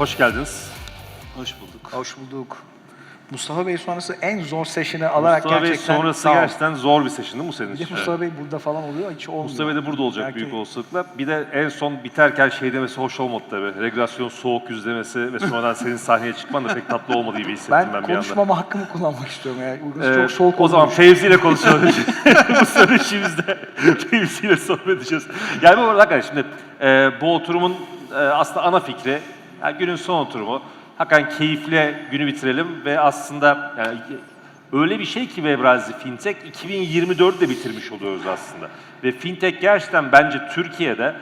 Hoş geldiniz. Hoş bulduk. Hoş bulduk. Mustafa Bey sonrası en zor sesini alarak Mustafa Bey gerçekten sonrası sağ ol. gerçekten zor bir session değil mi bu senin Bir de için? Mustafa Bey burada falan oluyor hiç olmuyor. Mustafa Bey de burada olacak Belki- büyük olasılıkla. Bir de en son biterken şey demesi hoş olmadı tabii. Regülasyon soğuk yüz demesi ve sonradan senin sahneye çıkman da pek tatlı olmadı gibi hissettim ben, Ben bir anda. konuşmama hakkımı kullanmak istiyorum. Yani. Ee, çok soğuk o zaman olmuş. Fevzi ile konuşalım. bu söyleşimizde Fevzi ile sohbet edeceğiz. Yani bu arada hakikaten şimdi e, bu oturumun e, aslında ana fikri, yani günün son oturumu. Hakikaten keyifle günü bitirelim ve aslında yani öyle bir şey ki Webrazi Fintech 2024'de bitirmiş oluyoruz aslında. Ve Fintech gerçekten bence Türkiye'de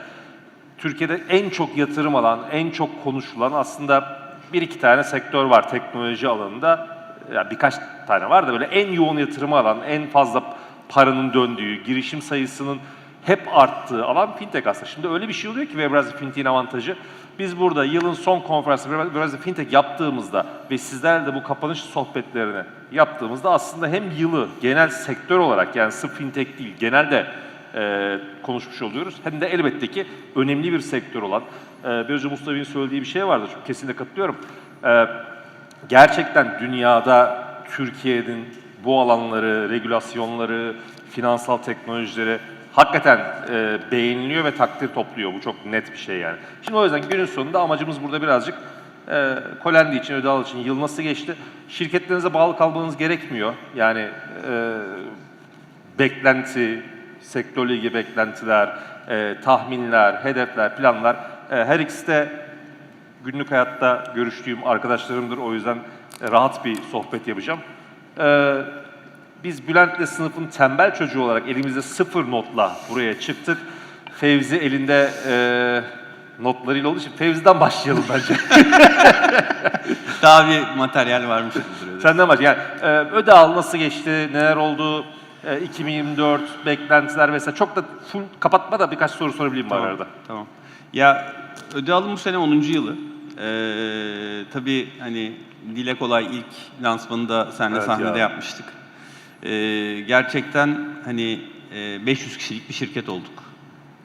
Türkiye'de en çok yatırım alan, en çok konuşulan aslında bir iki tane sektör var teknoloji alanında. Yani birkaç tane var da böyle en yoğun yatırımı alan, en fazla paranın döndüğü, girişim sayısının hep arttığı alan fintech aslında. Şimdi öyle bir şey oluyor ki Webrazi Fintech'in avantajı. Biz burada yılın son konferansı Webrazi Fintech yaptığımızda ve sizlerle de bu kapanış sohbetlerini yaptığımızda aslında hem yılı genel sektör olarak yani sırf fintech değil genelde e, konuşmuş oluyoruz. Hem de elbette ki önemli bir sektör olan, e, biraz önce Mustafa'nın söylediği bir şey vardı, çok kesinlikle katılıyorum. E, gerçekten dünyada Türkiye'nin bu alanları, regülasyonları, finansal teknolojileri hakikaten e, beğeniliyor ve takdir topluyor. Bu çok net bir şey yani. Şimdi o yüzden günün sonunda amacımız burada birazcık e, Kolendi için, Ödal için yıl nasıl geçti? Şirketlerinize bağlı kalmanız gerekmiyor. Yani e, beklenti, sektörle ilgili beklentiler, e, tahminler, hedefler, planlar e, her ikisi de günlük hayatta görüştüğüm arkadaşlarımdır. O yüzden rahat bir sohbet yapacağım. E, biz Bülent'le sınıfın tembel çocuğu olarak elimizde sıfır notla buraya çıktık. Fevzi elinde e, notlarıyla olduğu için Fevzi'den başlayalım bence. Daha bir materyal varmış. Senden başlayalım. Yani e, Ödeal nasıl geçti, neler oldu, e, 2024 beklentiler vesaire. Çok da full kapatma da birkaç soru sorabileyim bari arada. Tamam. Ya Ödeal'ın bu sene 10. yılı. Ee, tabii hani dile kolay ilk lansmanı da seninle Evet sahnede ya. yapmıştık. Ee, gerçekten hani e, 500 kişilik bir şirket olduk.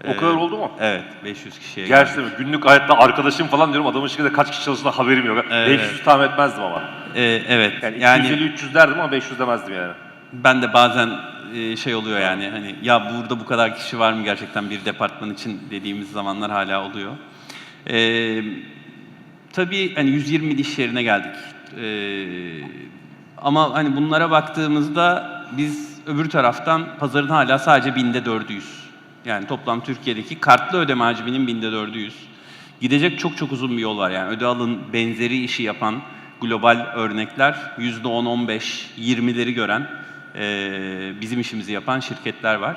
O kadar oldu mu? Evet, 500 kişiye Gerçekten mi? Günlük hayatta arkadaşım falan diyorum adamın şirkette kaç kişi çalıştığına haberim yok. Evet. 500 tahmin etmezdim ama. Ee, evet, Yani, yani, 250-300 derdim ama 500 demezdim yani. ben de bazen e, şey oluyor yani hani ya burada bu kadar kişi var mı gerçekten bir departman için dediğimiz zamanlar hala oluyor. Ee, tabii hani 120 iş yerine geldik. Ee, ama hani bunlara baktığımızda biz öbür taraftan pazarın hala sadece binde dördüyüz. Yani toplam Türkiye'deki kartlı ödeme hacminin binde dördüyüz. Gidecek çok çok uzun bir yol var. Yani Ödeal'ın benzeri işi yapan global örnekler %10, 15, 20'leri gören bizim işimizi yapan şirketler var.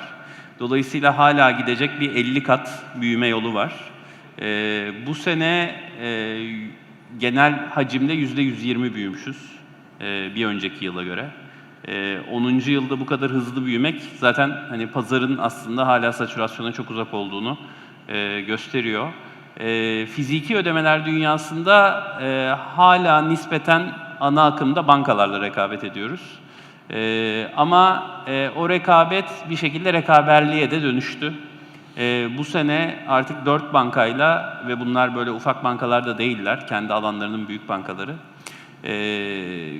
Dolayısıyla hala gidecek bir 50 kat büyüme yolu var. Bu sene genel hacimde %120 büyümüşüz bir önceki yıla göre. E, 10. yılda bu kadar hızlı büyümek zaten hani pazarın aslında hala satürasyona çok uzak olduğunu e, gösteriyor. E, fiziki ödemeler dünyasında e, hala nispeten ana akımda bankalarla rekabet ediyoruz. E, ama e, o rekabet bir şekilde rekaberliğe de dönüştü. E, bu sene artık dört bankayla ve bunlar böyle ufak bankalar da değiller, kendi alanlarının büyük bankaları. E,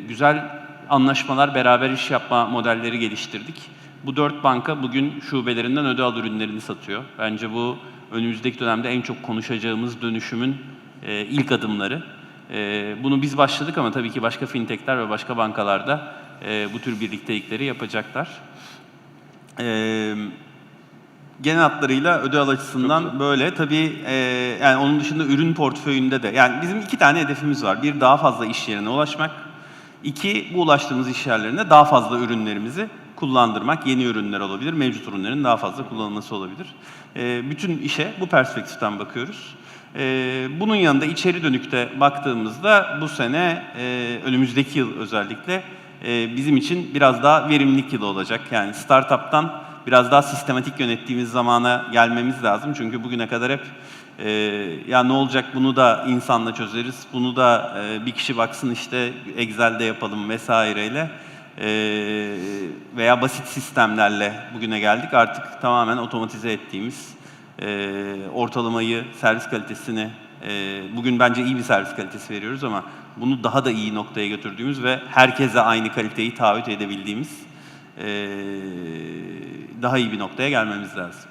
güzel anlaşmalar, beraber iş yapma modelleri geliştirdik. Bu dört banka bugün şubelerinden öde al ürünlerini satıyor. Bence bu önümüzdeki dönemde en çok konuşacağımız dönüşümün e, ilk adımları. E, bunu biz başladık ama tabii ki başka fintechler ve başka bankalar da e, bu tür birliktelikleri yapacaklar. E, genel hatlarıyla öde al açısından böyle. Tabii e, yani onun dışında ürün portföyünde de yani bizim iki tane hedefimiz var. Bir daha fazla iş yerine ulaşmak. İki bu ulaştığımız iş yerlerinde daha fazla ürünlerimizi kullandırmak. Yeni ürünler olabilir, mevcut ürünlerin daha fazla kullanılması olabilir. E, bütün işe bu perspektiften bakıyoruz. E, bunun yanında içeri dönükte baktığımızda bu sene e, önümüzdeki yıl özellikle e, bizim için biraz daha verimlilik yılı olacak. Yani startup'tan biraz daha sistematik yönettiğimiz zamana gelmemiz lazım. Çünkü bugüne kadar hep e, ya ne olacak bunu da insanla çözeriz, bunu da e, bir kişi baksın işte Excel'de yapalım vesaireyle e, veya basit sistemlerle bugüne geldik. Artık tamamen otomatize ettiğimiz, e, ortalamayı, servis kalitesini e, bugün bence iyi bir servis kalitesi veriyoruz ama bunu daha da iyi noktaya götürdüğümüz ve herkese aynı kaliteyi taahhüt edebildiğimiz daha iyi bir noktaya gelmemiz lazım.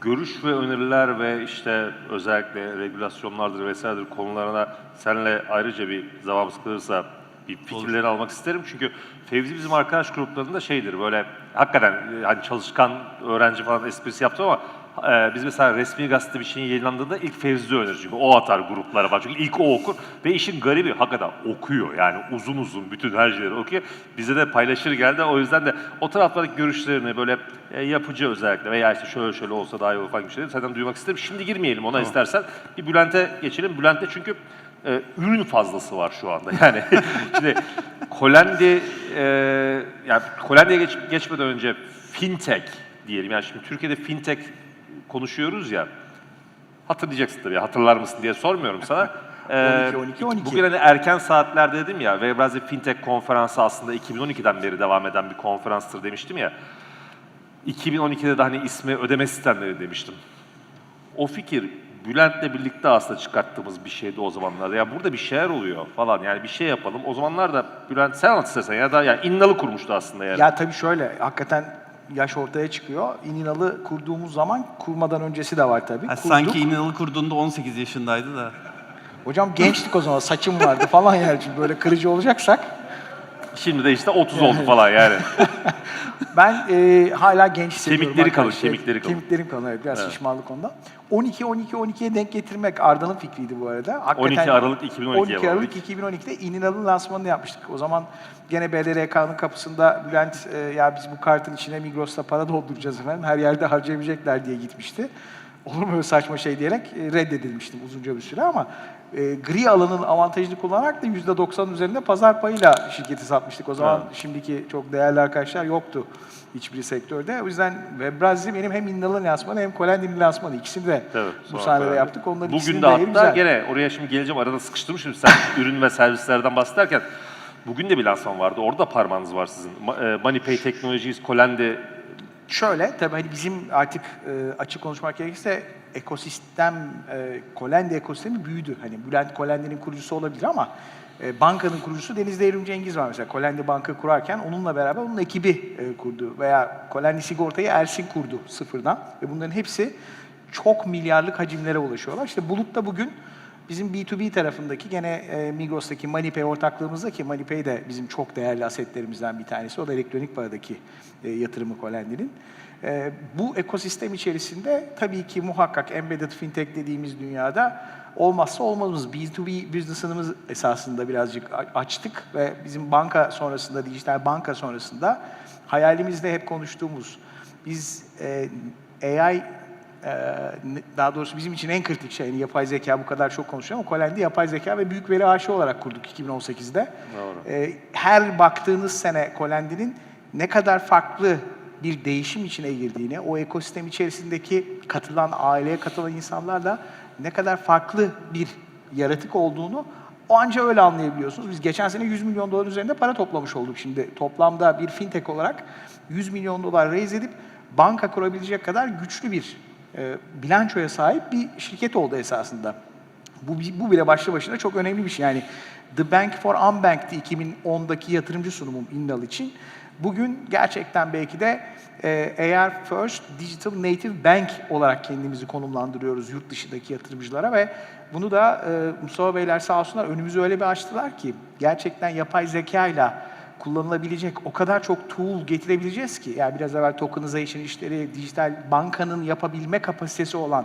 görüş ve öneriler ve işte özellikle regülasyonlardır vesairedir konularına seninle ayrıca bir zamanımız kalırsa bir fikirlerini almak isterim. Çünkü Fevzi bizim arkadaş gruplarında şeydir böyle hakikaten e, hani çalışkan öğrenci falan esprisi yaptı ama e, biz mesela resmi gazete bir şeyin yayınlandığında ilk Fevzi önerir çünkü o atar gruplara falan. Çünkü ilk o okur ve işin garibi hakikaten okuyor yani uzun uzun bütün her şeyleri okuyor. Bize de paylaşır geldi o yüzden de o taraflardaki görüşlerini böyle e, yapıcı özellikle veya işte şöyle şöyle olsa daha iyi olur falan gibi şeyleri senden duymak isterim. Şimdi girmeyelim ona istersen. Bir Bülent'e geçelim. Bülent'te çünkü e, ürün fazlası var şu anda. Yani şimdi Kolendi, e, yani Kolendi'ye geç, geçmeden önce fintech diyelim. Yani şimdi Türkiye'de fintech konuşuyoruz ya. Hatırlayacaksın tabii. Hatırlar mısın diye sormuyorum sana. Ee, 12, 12, 12. Bugün hani erken saatlerde dedim ya, Webrazi Fintech konferansı aslında 2012'den beri devam eden bir konferanstır demiştim ya. 2012'de de hani ismi ödeme sistemleri demiştim. O fikir Bülent'le birlikte aslında çıkarttığımız bir şeydi o zamanlarda. Ya burada bir şeyler oluyor falan yani bir şey yapalım. O zamanlar da Bülent sen anlat istersen ya da yani İnnalı kurmuştu aslında yani. Ya tabii şöyle, hakikaten yaş ortaya çıkıyor. İninalı kurduğumuz zaman kurmadan öncesi de var tabii. Ha, Kurduk. sanki İnanıl kurduğunda 18 yaşındaydı da. Hocam gençtik o zaman, saçım vardı falan yani. Böyle kırıcı olacaksak. Şimdi de işte 30 oldu falan yani. Ben e, hala genç hissediyorum. Kemikleri arkadaşlar. kemikleri kalın. Kemiklerim evet. Biraz şişmanlık onda. 12, 12, 12'ye denk getirmek Arda'nın fikriydi bu arada. Hakikaten 12 Aralık 2012'ye 12 bağlı. Aralık 2012'de İninalı'nın lansmanını yapmıştık. O zaman gene BDRK'nın kapısında Bülent e, ya biz bu kartın içine Migros'ta para dolduracağız efendim. Her yerde harcayabilecekler diye gitmişti. Olur mu öyle saçma şey diyerek e, reddedilmiştim uzunca bir süre ama e, gri alanın avantajını kullanarak da %90 üzerinde pazar payıyla şirketi satmıştık. O zaman Evet. şimdiki çok değerli arkadaşlar yoktu hiçbir sektörde. O yüzden Webrazi benim hem İnnalı'nın lansmanı hem Colendi'nin lansmanı. İkisini de Evet, bu sahnede karar yaptık. Onların Bugün de hatta güzel. gene oraya şimdi geleceğim arada sıkıştırmışım sen ürün ve servislerden bahsederken bugün de bir lansman vardı. Orada parmağınız var sizin. Ma- e, MoneyPay Technologies, Kolendi Şöyle, tabii hani bizim artık e, açık konuşmak gerekirse ekosistem, e, Kolendi ekosistemi büyüdü. Hani Bülent Kolendi'nin kurucusu olabilir ama e, bankanın kurucusu Deniz Devrim Cengiz var mesela. Kolendi Banka kurarken onunla beraber onun ekibi e, kurdu. Veya Kolendi Sigorta'yı Ersin kurdu sıfırdan. Ve bunların hepsi çok milyarlık hacimlere ulaşıyorlar. İşte Bulut da bugün bizim B2B tarafındaki gene e, Migros'taki MoneyPay ortaklığımızda ki MoneyPay de bizim çok değerli asetlerimizden bir tanesi. O da elektronik paradaki e, yatırımı Kolendi'nin. E, bu ekosistem içerisinde tabii ki muhakkak embedded fintech dediğimiz dünyada olmazsa olmazımız B2B business'ımız esasında birazcık açtık ve bizim banka sonrasında, dijital banka sonrasında hayalimizde hep konuştuğumuz biz e, AI daha doğrusu bizim için en kritik şey, yani yapay zeka bu kadar çok konuşuyor ama Colendi yapay zeka ve büyük veri aşı olarak kurduk 2018'de. Doğru. Ee, her baktığınız sene Colendi'nin ne kadar farklı bir değişim içine girdiğini, o ekosistem içerisindeki katılan, aileye katılan insanlarla ne kadar farklı bir yaratık olduğunu o anca öyle anlayabiliyorsunuz. Biz geçen sene 100 milyon dolar üzerinde para toplamış olduk şimdi. Toplamda bir fintech olarak 100 milyon dolar raise edip banka kurabilecek kadar güçlü bir e, bilançoya sahip bir şirket oldu esasında. Bu, bu bile başlı başına çok önemli bir şey. Yani The Bank for Unbanked'ti 2010'daki yatırımcı sunumum Indal için. Bugün gerçekten belki de e, AR First Digital Native Bank olarak kendimizi konumlandırıyoruz yurt dışındaki yatırımcılara ve bunu da e, Mustafa Beyler sağ olsunlar önümüzü öyle bir açtılar ki gerçekten yapay zeka ile kullanılabilecek o kadar çok tool getirebileceğiz ki yani biraz evvel tokenization işleri, dijital bankanın yapabilme kapasitesi olan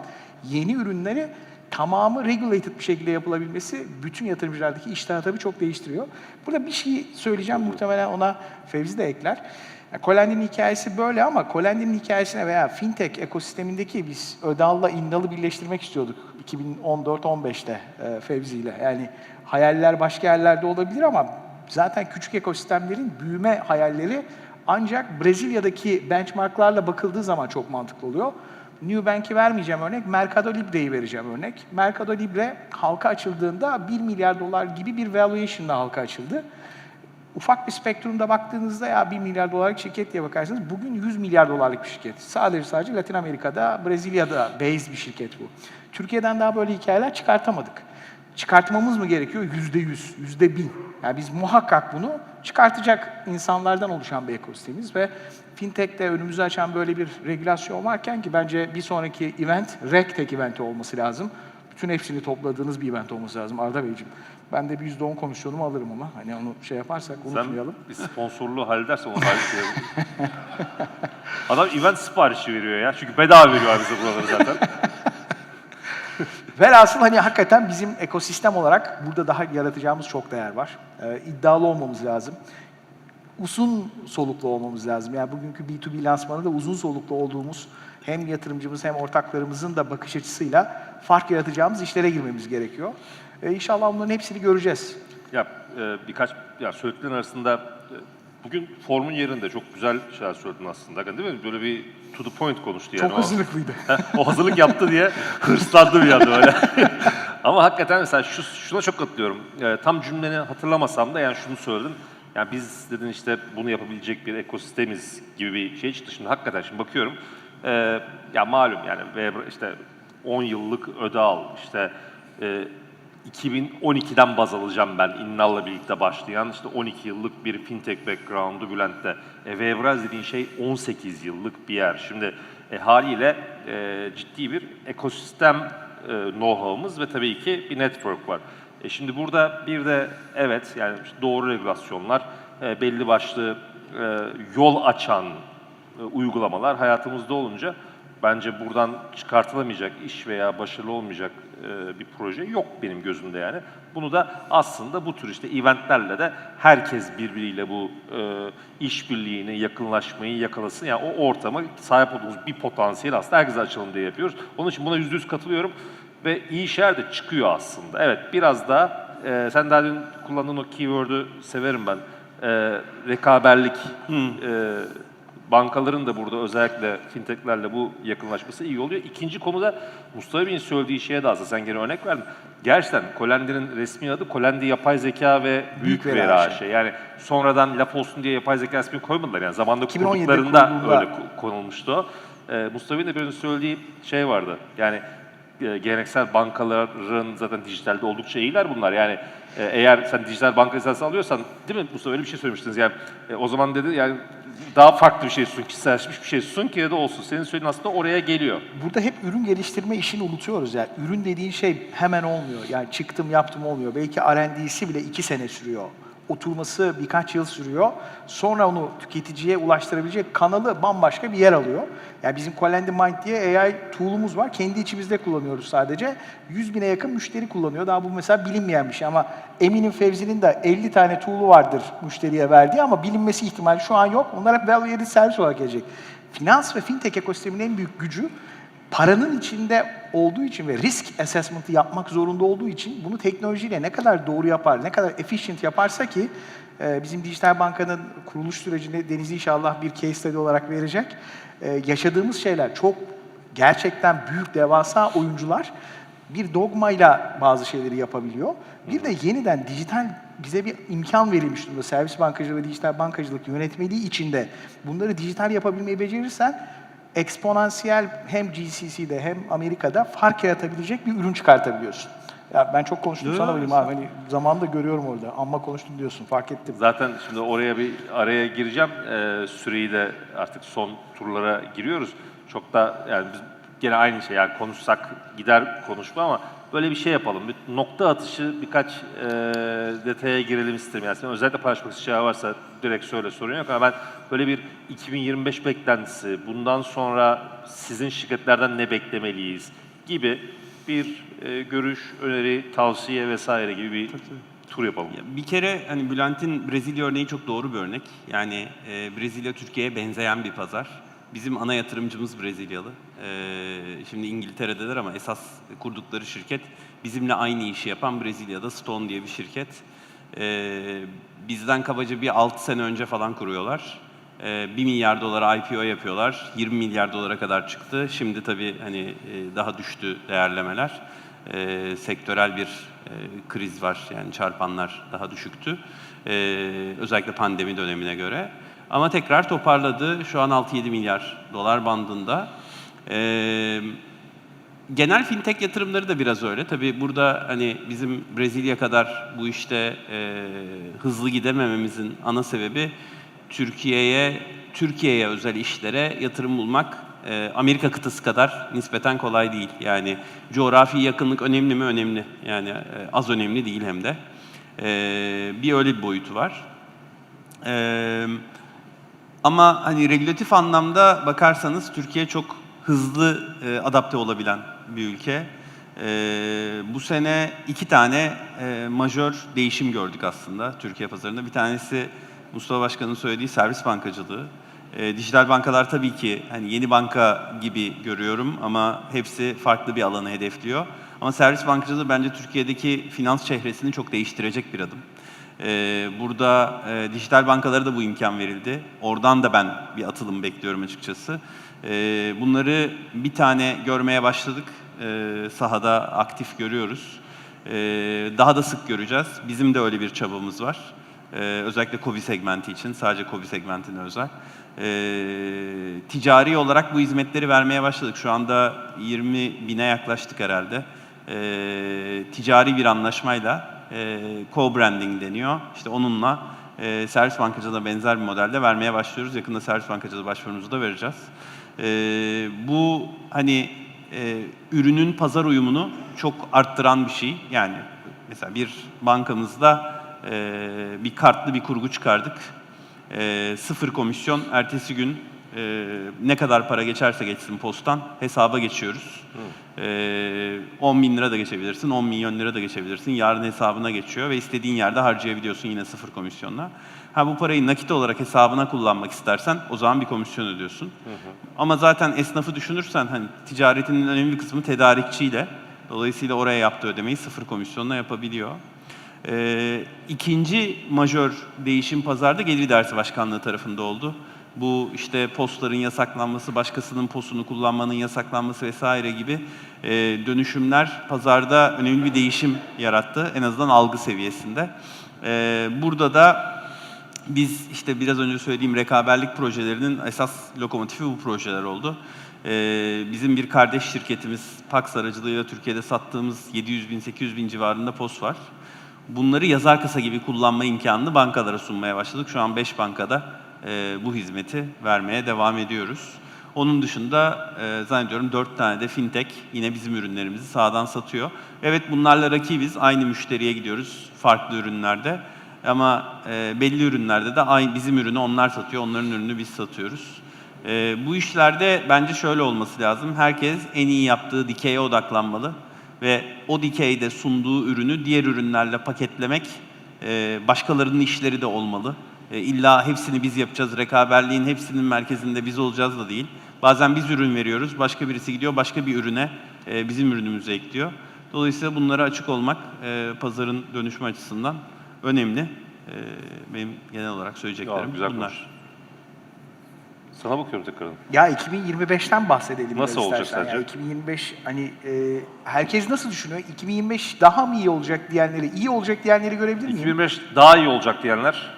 yeni ürünleri tamamı regulated bir şekilde yapılabilmesi bütün yatırımcılardaki iştahı çok değiştiriyor. Burada bir şey söyleyeceğim muhtemelen ona Fevzi de ekler. Yani Colendi'nin hikayesi böyle ama Colendi'nin hikayesine veya fintech ekosistemindeki biz Ödal'la İndal'ı birleştirmek istiyorduk 2014-15'te e, Fevzi ile. Yani hayaller başka yerlerde olabilir ama zaten küçük ekosistemlerin büyüme hayalleri ancak Brezilya'daki benchmarklarla bakıldığı zaman çok mantıklı oluyor. New Bank'i vermeyeceğim örnek, Mercado Libre'yi vereceğim örnek. Mercado Libre halka açıldığında 1 milyar dolar gibi bir valuation'la halka açıldı. ufak bir spektrumda baktığınızda ya 1 milyar dolarlık şirket diye bakarsınız bugün 100 milyar dolarlık bir şirket. Sadece sadece Latin Amerika'da, Brezilya'da based bir şirket bu. Türkiye'den daha böyle hikayeler çıkartamadık. Çıkartmamız mı gerekiyor? Yüzde yüz, yüzde bin. Yani biz muhakkak bunu çıkartacak insanlardan oluşan bir ekosistemiz ve fintech'te önümüzü açan böyle bir regülasyon varken ki bence bir sonraki event RegTech eventi olması lazım. Bütün hepsini topladığınız bir event olması lazım Arda Beyciğim. Ben de bir %10 komisyonumu alırım ama hani onu şey yaparsak Sen unutmayalım. bir sponsorluğu halledersen onu halledelim. Adam event siparişi veriyor ya. Çünkü bedava veriyor bize buraları zaten. Velhasıl hani hakikaten bizim ekosistem olarak burada daha yaratacağımız çok değer var. Ee, iddialı olmamız lazım. Uzun soluklu olmamız lazım. Yani bugünkü B2B lansmanı da uzun soluklu olduğumuz hem yatırımcımız hem ortaklarımızın da bakış açısıyla fark yaratacağımız işlere girmemiz gerekiyor. Ee, inşallah bunların hepsini göreceğiz. Ya e, birkaç ya söylediklerin arasında e, bugün formun yerinde çok güzel şeyler söyledin aslında. Değil mi? Böyle bir to the point konuştu yani. çok hazırlıklıydı. o hazırlık yaptı diye hırslandı bir anda öyle. Ama hakikaten mesela şu, şuna çok katılıyorum. Ee, tam cümleni hatırlamasam da yani şunu söyledim. Yani biz dedin işte bunu yapabilecek bir ekosistemiz gibi bir şey çıktı. Şimdi hakikaten şimdi bakıyorum. Ee, ya malum yani işte 10 yıllık öde al işte e, 2012'den baz alacağım ben İnnal'la birlikte başlayan işte 12 yıllık bir fintech background'u Bülent'te. E, ve dediğin şey 18 yıllık bir yer. Şimdi e, haliyle e, ciddi bir ekosistem e, know-how'ımız ve tabii ki bir network var. E, şimdi burada bir de evet yani doğru regülasyonlar, e, belli başlı e, yol açan e, uygulamalar hayatımızda olunca bence buradan çıkartılamayacak iş veya başarılı olmayacak e, bir proje yok benim gözümde yani. Bunu da aslında bu tür işte eventlerle de herkes birbiriyle bu e, işbirliğini, yakınlaşmayı yakalasın. Yani o ortama sahip olduğumuz bir potansiyel aslında herkese açalım diye yapıyoruz. Onun için buna yüzde yüz katılıyorum ve iyi şeyler de çıkıyor aslında. Evet biraz daha e, sen daha dün kullandığın o keyword'ü severim ben. E, rekaberlik. E, bankaların da burada özellikle fintechlerle bu yakınlaşması iyi oluyor. İkinci konuda Mustafa Bey'in söylediği şeye de aslında sen gene örnek verdin. Gerçekten Kolendi'nin resmi adı Kolendi Yapay Zeka ve Büyük, Veri Veri AŞ. Yani sonradan laf olsun diye yapay zeka ismini koymadılar. Yani zamanda 2017'de kurduklarında öyle ko- konulmuştu. Ee, Mustafa Bey'in de böyle söylediği şey vardı. Yani e, geleneksel bankaların zaten dijitalde oldukça iyiler bunlar. Yani eğer sen dijital banka lisansı alıyorsan değil mi Mustafa öyle bir şey söylemiştiniz yani e, o zaman dedi yani daha farklı bir şey sun, kişiselleşmiş bir şey sun ki de olsun. Senin söylediğin aslında oraya geliyor. Burada hep ürün geliştirme işini unutuyoruz yani. Ürün dediğin şey hemen olmuyor. Yani çıktım yaptım olmuyor. Belki R&D'si bile iki sene sürüyor. Oturması birkaç yıl sürüyor. Sonra onu tüketiciye ulaştırabilecek kanalı bambaşka bir yer alıyor. Yani bizim Colendi Mind diye AI tool'umuz var. Kendi içimizde kullanıyoruz sadece. 100 bine yakın müşteri kullanıyor. Daha bu mesela bilinmeyen bir şey ama eminim Fevzi'nin de 50 tane tool'u vardır müşteriye verdiği ama bilinmesi ihtimali şu an yok. Onlar hep value added servis olarak gelecek. Finans ve fintech ekosisteminin en büyük gücü paranın içinde olduğu için ve risk assessment'ı yapmak zorunda olduğu için bunu teknolojiyle ne kadar doğru yapar, ne kadar efficient yaparsa ki e, bizim dijital bankanın kuruluş sürecinde Deniz inşallah bir case study olarak verecek. E, yaşadığımız şeyler çok gerçekten büyük devasa oyuncular bir dogmayla bazı şeyleri yapabiliyor. Bir de yeniden dijital bize bir imkan verilmiş durumda. Servis bankacılığı ve dijital bankacılık yönetmeliği içinde bunları dijital yapabilmeyi becerirsen eksponansiyel hem GCC'de hem Amerika'da fark yaratabilecek bir ürün çıkartabiliyorsun. Ya ben çok konuştum Yo, sana benim abi. Hani zamanında görüyorum orada. Amma konuştum diyorsun. Fark ettim. Zaten şimdi oraya bir araya gireceğim. Ee, süreyi de artık son turlara giriyoruz. Çok da yani biz gene aynı şey yani konuşsak gider konuşma ama böyle bir şey yapalım. Bir nokta atışı birkaç e, detaya girelim isterim. Yani senin özellikle paylaşmak şeyler varsa direkt söyle sorun yok ama ben böyle bir 2025 beklentisi, bundan sonra sizin şirketlerden ne beklemeliyiz gibi bir e, görüş, öneri, tavsiye vesaire gibi bir tur yapalım. Ya Bir kere hani Bülent'in Brezilya örneği çok doğru bir örnek. Yani e, Brezilya Türkiye'ye benzeyen bir pazar. Bizim ana yatırımcımız Brezilyalı. E, şimdi İngiltere'deler ama esas kurdukları şirket bizimle aynı işi yapan Brezilya'da Stone diye bir şirket. E, bizden kabaca bir 6 sene önce falan kuruyorlar. E, 1 milyar dolara IPO yapıyorlar. 20 milyar dolara kadar çıktı. Şimdi tabii hani e, daha düştü değerlemeler. e, sektörel bir e, kriz var. Yani çarpanlar daha düşüktü. Özellikle pandemi dönemine göre. Ama tekrar toparladı. Şu an 6-7 milyar dolar bandında. E, Genel fintech yatırımları da biraz öyle. Tabii burada hani bizim Brezilya kadar bu işte e, hızlı gidemememizin ana sebebi Türkiye'ye Türkiye'ye özel işlere yatırım bulmak e, Amerika kıtası kadar nispeten kolay değil. Yani coğrafi yakınlık önemli mi? Önemli. Yani e, az önemli değil hem de. E, bir öyle bir boyutu var. Eee ama hani regülatif anlamda bakarsanız Türkiye çok hızlı e, adapte olabilen bir ülke. E, bu sene iki tane e, majör değişim gördük aslında Türkiye pazarında. Bir tanesi Mustafa Başkan'ın söylediği servis bankacılığı. E, dijital bankalar tabii ki hani yeni banka gibi görüyorum ama hepsi farklı bir alanı hedefliyor. Ama servis bankacılığı bence Türkiye'deki finans çehresini çok değiştirecek bir adım. Ee, burada e, dijital bankalara da bu imkan verildi. Oradan da ben bir atılım bekliyorum açıkçası. Ee, bunları bir tane görmeye başladık. Ee, sahada aktif görüyoruz. Daha da sık göreceğiz. Bizim de öyle bir çabamız var. Özellikle COBI segmenti için, sadece COBI segmentine özel. Ticari olarak bu hizmetleri vermeye başladık. Şu anda 20 bine yaklaştık herhalde. Ticari bir anlaşmayla co-branding deniyor. İşte onunla e, servis bankacılığına benzer bir modelde vermeye başlıyoruz. Yakında servis bankacılığı başvurumuzu da vereceğiz. E, bu hani e, ürünün pazar uyumunu çok arttıran bir şey. Yani mesela bir bankamızda e, bir kartlı bir kurgu çıkardık. E, sıfır komisyon, ertesi gün e, ne kadar para geçerse geçsin postan hesaba geçiyoruz. E, 10 bin lira da geçebilirsin, 10 milyon lira da geçebilirsin. Yarın hesabına geçiyor ve istediğin yerde harcayabiliyorsun yine sıfır komisyonla. Ha bu parayı nakit olarak hesabına kullanmak istersen o zaman bir komisyon ödüyorsun. Ama zaten esnafı düşünürsen hani ticaretinin önemli bir kısmı tedarikçiyle. Dolayısıyla oraya yaptığı ödemeyi sıfır komisyonla yapabiliyor. Ee, ikinci majör değişim pazarda Gelir Dersi Başkanlığı tarafında oldu. Bu işte postların yasaklanması, başkasının postunu kullanmanın yasaklanması vesaire gibi e, dönüşümler pazarda önemli bir değişim yarattı. En azından algı seviyesinde. Ee, burada da biz işte biraz önce söylediğim rekaberlik projelerinin esas lokomotifi bu projeler oldu. Ee, bizim bir kardeş şirketimiz Pax aracılığıyla Türkiye'de sattığımız 700 bin 800 bin civarında post var. Bunları yazar kasa gibi kullanma imkanını bankalara sunmaya başladık. Şu an 5 bankada e, bu hizmeti vermeye devam ediyoruz. Onun dışında e, zannediyorum 4 tane de fintech yine bizim ürünlerimizi sağdan satıyor. Evet bunlarla rakibiz. Aynı müşteriye gidiyoruz farklı ürünlerde. Ama e, belli ürünlerde de bizim ürünü onlar satıyor, onların ürünü biz satıyoruz. Bu işlerde bence şöyle olması lazım. Herkes en iyi yaptığı dikeye odaklanmalı ve o dikeyde sunduğu ürünü diğer ürünlerle paketlemek başkalarının işleri de olmalı. E, illa hepsini biz yapacağız, rekaberliğin hepsinin merkezinde biz olacağız da değil. Bazen biz ürün veriyoruz, başka birisi gidiyor başka bir ürüne e, bizim ürünümüzü ekliyor. Dolayısıyla bunlara açık olmak e, pazarın dönüşme açısından önemli. E, benim genel olarak söyleyeceklerim Ya, güzel bunlar. konuştun. Sana bakıyorum tekrardan. Ya 2025'ten bahsedelim. Nasıl olacak sence? Ya 2025 hani e, herkes nasıl düşünüyor? 2025 daha mı iyi olacak diyenleri, iyi olacak diyenleri görebilir miyim? 2025 daha iyi olacak diyenler.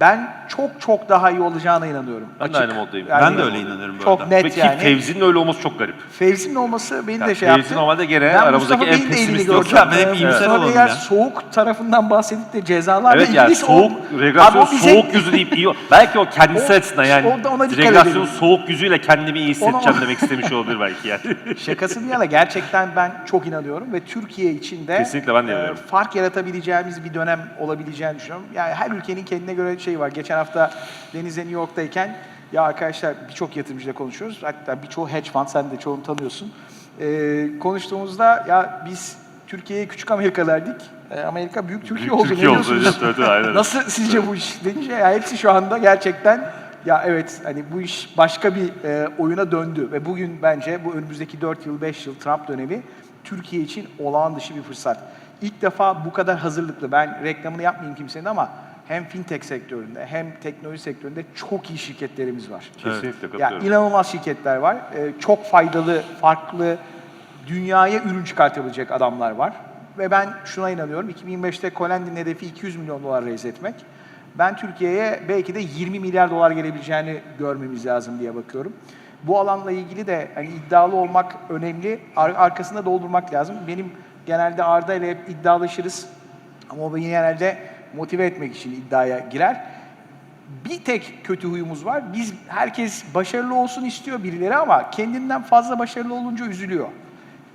Ben çok çok daha iyi olacağına inanıyorum. Ben de aynı moddayım. Ben de öyle inanıyorum bu Çok arada. net Ve ki yani. Fevzi'nin öyle olması çok garip. Fevzi'nin olması beni Yani de şey Fevzi yaptı. normalde gene ben aramızdaki Mustafa en Bey'in de elini gördüm. ben hep iyimser Mustafa olalım Bey'ler ya. soğuk tarafından bahsedip de cezalarla Evet yani ilgili soğuk, Abi o bize- soğuk yüzü deyip iyi. Belki o kendisi O- açısından yani orada ona dikkat edelim. soğuk yüzüyle kendimi iyi hissedeceğim Ona- demek istemiş olabilir belki yani. Şakası bir yana gerçekten ben çok inanıyorum ve Türkiye için de Kesinlikle ben de e, inanıyorum. fark yaratabileceğimiz bir dönem olabileceğini düşünüyorum. Yani her ülkenin kendine göre şey var. Geçen hafta Deniz'le New York'tayken ya arkadaşlar birçok yatırımcıyla konuşuyoruz. Hatta birçoğu hedge fund sen de çoğunu tanıyorsun. E, konuştuğumuzda ya biz Türkiye'ye küçük Amerika derdik. E, Amerika büyük Türkiye Büyük oldu. Türkiye oldu, evet, evet, aynen. Nasıl sizce bu iş deyince ya hepsi şu anda gerçekten ya evet hani bu iş başka bir e, oyuna döndü ve bugün bence bu önümüzdeki 4 yıl 5 yıl Trump dönemi Türkiye için olağan dışı bir fırsat. İlk defa bu kadar hazırlıklı ben reklamını yapmayayım kimsenin ama hem fintech sektöründe hem teknoloji sektöründe çok iyi şirketlerimiz var. Kesinlikle Ya katılıyorum. inanılmaz şirketler var. E, çok faydalı, farklı dünyaya ürün çıkartabilecek adamlar var. Ve ben şuna inanıyorum. 2025'te Colendi'nin hedefi 200 milyon dolar raise etmek. Ben Türkiye'ye belki de 20 milyar dolar gelebileceğini görmemiz lazım diye bakıyorum. Bu alanla ilgili de hani iddialı olmak önemli. Ar- arkasında doldurmak lazım. Benim genelde Arda ile hep iddialaşırız. Ama o beni genelde motive etmek için iddiaya girer. Bir tek kötü huyumuz var. Biz herkes başarılı olsun istiyor birileri ama kendinden fazla başarılı olunca üzülüyor.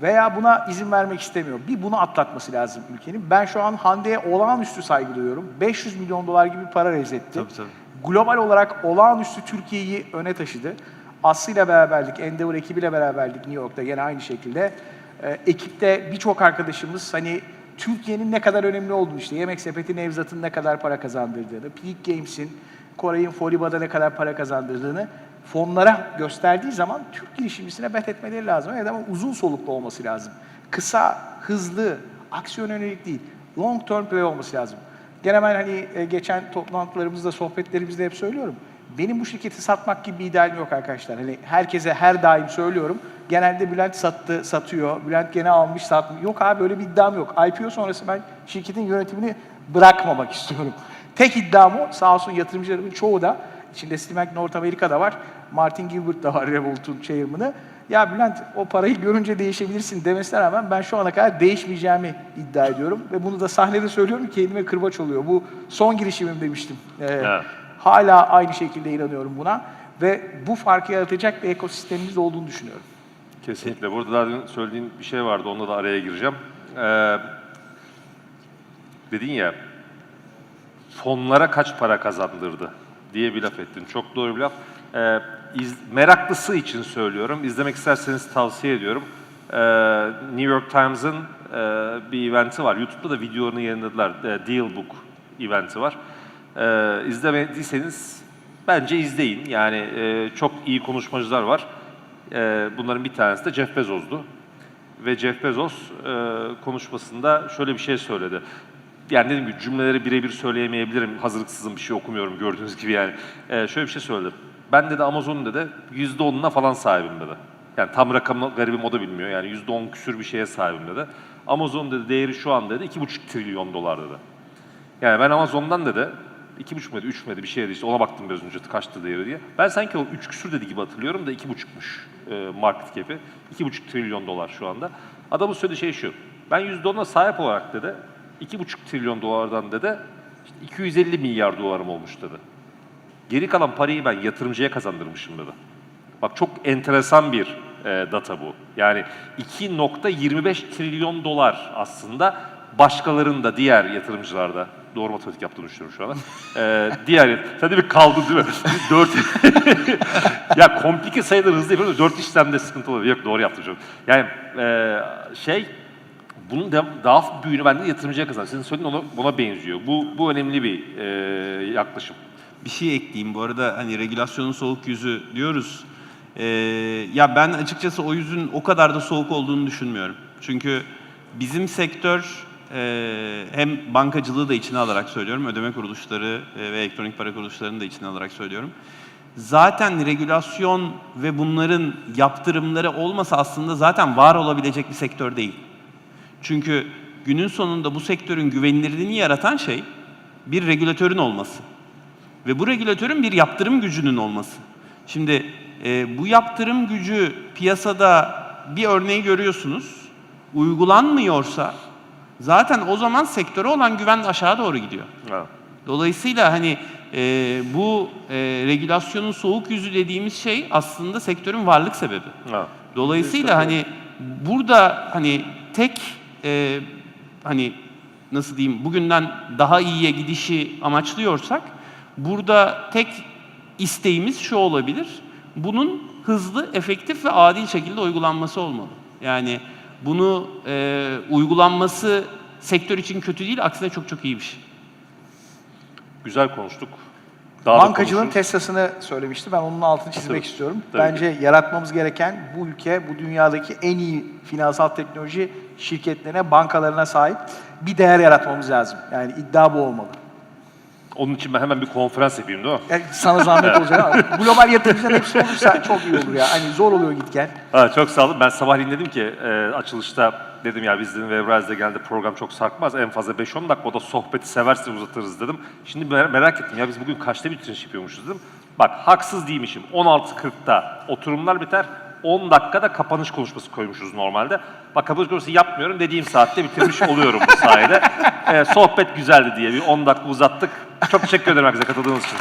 Veya buna izin vermek istemiyor. Bir bunu atlatması lazım ülkenin. Ben şu an Hande'ye olağanüstü saygı duyuyorum. 500 milyon dolar gibi para rez etti. Tabii, tabii. Global olarak olağanüstü Türkiye'yi öne taşıdı. Aslı ile beraberlik, Endeavor ekibiyle beraberlik New York'ta yine aynı şekilde. Ee, ekipte birçok arkadaşımız hani Türkiye'nin ne kadar önemli olduğunu işte Yemek Sepeti Nevzat'ın ne kadar para kazandırdığını, Peak Games'in, Koray'ın Foliba'da ne kadar para kazandırdığını fonlara gösterdiği zaman Türk girişimcisine bet etmeleri lazım. Evet ama uzun soluklu olması lazım. Kısa, hızlı, aksiyon yönelik değil. Long term play olması lazım. Gene ben hani e, geçen toplantılarımızda, sohbetlerimizde hep söylüyorum. Benim bu şirketi satmak gibi bir idealim yok arkadaşlar. Hani herkese her daim söylüyorum. Genelde Bülent sattı, satıyor. Bülent gene almış, satmış. Yok abi öyle bir iddiam yok. IPO sonrası ben şirketin yönetimini bırakmamak istiyorum. Tek iddiam o. Sağ olsun yatırımcılarımın çoğu da, içinde Stimac North Amerika'da var. Martin Gilbert da var Revolut'un chairman'ı. Ya Bülent o parayı görünce değişebilirsin demesine rağmen ben şu ana kadar değişmeyeceğimi iddia ediyorum. Ve bunu da sahnede söylüyorum ki kendime kırbaç oluyor. Bu son girişimim demiştim. Ee, Evet. Hala aynı şekilde inanıyorum buna. Ve bu farkı yaratacak bir ekosistemimiz olduğunu düşünüyorum. Kesinlikle. Burada daha söylediğin bir şey vardı. Onunla da araya gireceğim. Ee, dedin ya, fonlara kaç para kazandırdı diye bir laf ettin. Çok doğru bir laf. Ee, iz- meraklısı için söylüyorum. İzlemek isterseniz tavsiye ediyorum. Ee, New York Times'ın e, bir eventi var. YouTube'da da videolarını yayınladılar. E, Deal Book eventi var. Ee, izlemediyseniz bence izleyin. Yani e, çok iyi konuşmacılar var. Ee, bunların bir tanesi de Jeff Bezos'du. Ve Jeff Bezos e, konuşmasında şöyle bir şey söyledi. Yani dedim ki cümleleri birebir söyleyemeyebilirim. Hazırlıksızım bir şey okumuyorum gördüğünüz gibi yani. Ee, şöyle bir şey söyledi. Ben dedi Amazon'un dedi %10'una falan sahibim dedi. Yani tam rakamı garibim o da bilmiyor. Yani %10 küsür bir şeye sahibim dedi. Amazon dedi değeri şu an dedi 2,5 trilyon dolar dedi. Yani ben Amazon'dan dedi, iki buçuk muydu, üç müydü bir şeydi işte ona baktım biraz önce kaçtı değeri diye. Ben sanki o üç küsür dedi gibi hatırlıyorum da iki buçukmuş e, market cap'i. İki buçuk trilyon dolar şu anda. Adamın söylediği şey şu, ben yüzde ona sahip olarak dedi, iki buçuk trilyon dolardan dedi, işte 250 milyar dolarım olmuş dedi. Geri kalan parayı ben yatırımcıya kazandırmışım dedi. Bak çok enteresan bir e, data bu. Yani 2.25 trilyon dolar aslında başkalarının da diğer yatırımcılarda doğru matematik yaptığını düşünüyorum şu an. E, diğer sen de bir kaldı değil mi? Dört ya komplike sayıları hızlı yapıyoruz. Dört işlemde sıkıntı oluyor. Yok doğru yaptım canım. Yani e, şey bunun da, daha büyüğünü bende yatırımcıya kazanır. Senin söylediğin ona, buna benziyor. Bu, bu önemli bir e, yaklaşım. Bir şey ekleyeyim bu arada hani regülasyonun soğuk yüzü diyoruz. Ee, ya ben açıkçası o yüzün o kadar da soğuk olduğunu düşünmüyorum. Çünkü bizim sektör e, hem bankacılığı da içine alarak söylüyorum, ödeme kuruluşları e, ve elektronik para kuruluşlarını da içine alarak söylüyorum. Zaten regülasyon ve bunların yaptırımları olmasa aslında zaten var olabilecek bir sektör değil. Çünkü günün sonunda bu sektörün güvenilirliğini yaratan şey bir regülatörün olması. Ve bu regülatörün bir yaptırım gücünün olması. Şimdi e, bu yaptırım gücü piyasada bir örneği görüyorsunuz. Uygulanmıyorsa zaten o zaman sektöre olan güven de aşağı doğru gidiyor. Evet. Dolayısıyla hani e, bu e, regülasyonun soğuk yüzü dediğimiz şey aslında sektörün varlık sebebi. Evet. Dolayısıyla hani burada hani tek e, hani nasıl diyeyim bugünden daha iyiye gidişi amaçlıyorsak burada tek isteğimiz şu olabilir. Bunun hızlı, efektif ve adil şekilde uygulanması olmalı. Yani bunu e, uygulanması sektör için kötü değil, aksine çok çok iyi bir şey. Güzel konuştuk. Daha da Bankacılığın konuşuruz. Tesla'sını söylemişti. Ben onun altını çizmek Tabii, istiyorum. tabii Bence yaratmamız gereken bu ülke, bu dünyadaki en iyi finansal teknoloji şirketlerine, bankalarına sahip bir değer yaratmamız lazım. Yani iddia bu olmalı. Onun için ben hemen bir konferans yapayım değil mi? Yani sana zahmet olacak ama global yatırımcıların hepsi olursa çok iyi olur ya. Hani zor oluyor git gel. Ha, çok sağ olun. Ben sabahleyin dedim ki e, açılışta dedim ya biz dedim Webriz'de genelde program çok sarkmaz. En fazla 5-10 dakika o da sohbeti severse uzatırız dedim. Şimdi mer- merak ettim ya biz bugün kaçta bitiriş yapıyormuşuz dedim. Bak haksız değilmişim. 16.40'da oturumlar biter. 10 dakikada kapanış konuşması koymuşuz normalde. Bak kapanış konuşması yapmıyorum dediğim saatte bitirmiş oluyorum bu sayede. E, sohbet güzeldi diye bir 10 dakika uzattık. Çok teşekkür ederim herkese katıldığınız için.